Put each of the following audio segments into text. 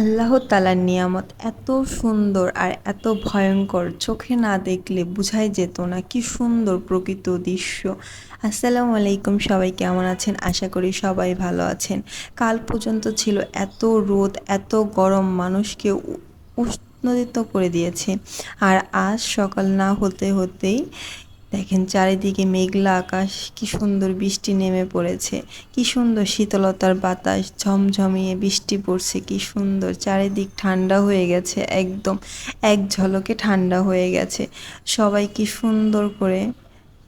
আল্লাহ তালার নিয়ামত এত সুন্দর আর এত ভয়ঙ্কর। চোখে না দেখলে বোঝাই যেত না কি সুন্দর প্রকৃত দৃশ্য। আসসালামু আলাইকুম, সবাই কেমন আছেন? আশা করি সবাই ভালো আছেন। কাল পর্যন্ত ছিল এত রোদ, এত গরম, মানুষকে উষ্ণদিত করে দিয়েছে। আর আজ সকাল না হতে হতেই দেখেন চারিদিকে মেঘলা আকাশ, কি সুন্দর বৃষ্টি নেমে পড়েছে, কি সুন্দর শীতলতার বাতাস, ঝমঝমিয়ে বৃষ্টি পড়ছে, কি সুন্দর, চারিদিক ঠান্ডা হয়ে গেছে, একদম এক ঝলকে ঠান্ডা হয়ে গেছে। সবাই কি সুন্দর করে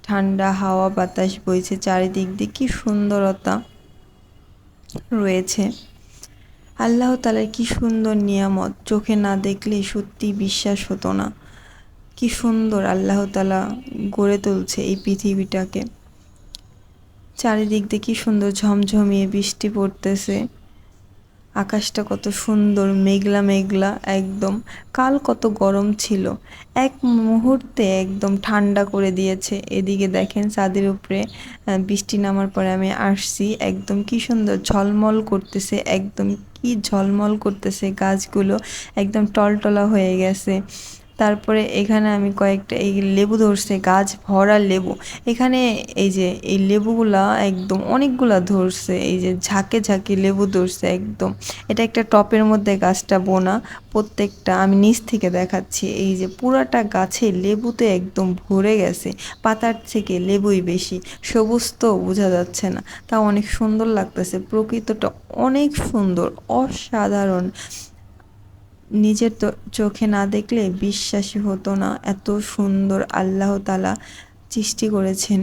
ঠান্ডা হাওয়া বাতাস বইছে, চারিদিক দিয়ে কি সুন্দরতা রয়েছে। আল্লাহ তালার কি সুন্দর নিয়ামত, চোখে না দেখলে সত্যি বিশ্বাস হতো না। কি সুন্দর আল্লাহ তালা গড়ে তুলছে এই পৃথিবীটাকে। চারিদিক দিয়ে কি সুন্দর ঝমঝমিয়ে বৃষ্টি পড়তেছে। আকাশটা কত সুন্দর, মেঘলা মেঘলা একদম। কাল কত গরম ছিল। এক মুহূর্তে একদম ঠান্ডা করে দিয়েছে। এদিকে দেখেন ছাদের উপরে বৃষ্টি নামার পরে আমি আসছি। একদম কি সুন্দর ঝলমল করতেছে, একদম কি ঝলমল করতেছে গাছগুলো। একদম টলটলা হয়ে গেছে। তারপরে এখানে আমি কয়েকটা এই লেবু ধরছে, গাছ ভরা লেবু। এখানে এই যে এই লেবুগুলা একদম অনেকগুলা ধরছে, এই যে ঝাঁকে ঝাঁকে লেবু ধরছে একদম। এটা একটা টপের মধ্যে গাছটা বোনা, প্রত্যেকটা আমি নিচ থেকে দেখাচ্ছি। এই যে পুরাটা গাছে লেবুতে একদম ভরে গেছে, পাতার থেকে লেবুই বেশি, সবুজ তো বোঝা যাচ্ছে না। তা অনেক সুন্দর লাগতেছে, প্রকৃতটা অনেক সুন্দর, অসাধারণ। নিজের তো চোখে না দেখলে বিশ্বাসই হতো না। এত সুন্দর আল্লাহ তালা সৃষ্টি করেছেন।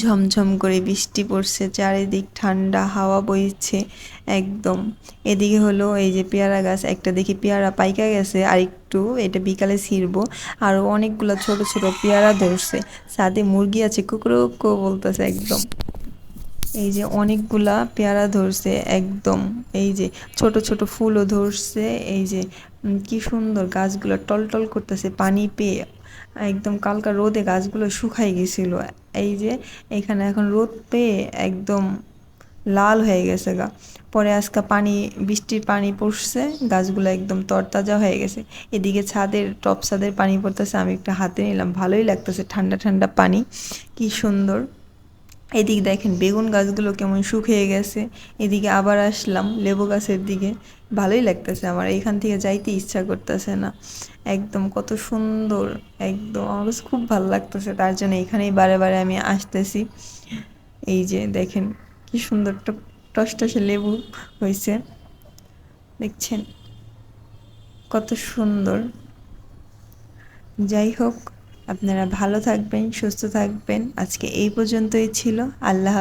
ঝমঝম করে বৃষ্টি পড়ছে, চারিদিক ঠান্ডা, হাওয়া বইছে একদম। এদিকে হলো এই যে পেয়ারা গাছ, একটা দেখি পেয়ারা পাইকা গেছে আর একটু এটা বিকালে ছিঁড়বো। আরও অনেকগুলো ছোট ছোট পেয়ারা ধরছে সাথে মুরগি আছে কুকুরো বলতেছে একদম। এই যে অনেকগুলা পেয়ারা ধরছে, একদম। এই যে ছোট ছোট ফুলও ধরছে, এই যে কি সুন্দর গাছগুলো টলটল করতেছে পানি পেয়ে। একদম কালকা রোদে গাছগুলো শুকাই গেছিল। এই যে এখানে এখন রোদ পেয়ে একদম লাল হয়ে গেছে গা। পরে আজকে পানি, বৃষ্টির পানি পড়ছে, গাছগুলো একদম তরতাজা হয়ে গেছে। এদিকে ছাদের টপ ছাদের পানি পড়তেছে, আমি একটা হাতে নিলাম, ভালোই লাগতেছে ঠান্ডা ঠান্ডা পানি। কি সুন্দর। এদিক দেখেন বেগুন গাছগুলো কেমন শুকিয়ে গেছে। এদিকে আবার আসলাম লেবু গাছের দিকে। ভালোই লাগতেছে আমার, এখান থেকে যাইতে ইচ্ছা করতেছে না। একদম কত সুন্দর, একদম আমার কাছে খুব ভালো লাগতেছে, তার জন্য এখানেই বারে বারে আমি আসতেছি। এই যে দেখেন কি সুন্দর টসটসে লেবু হয়েছে। দেখছেন কত সুন্দর। যাই হোক আপনারা ভালো থাকবেন সুস্থ থাকবেন। আজকে এই পর্যন্তই ছিল। আল্লাহ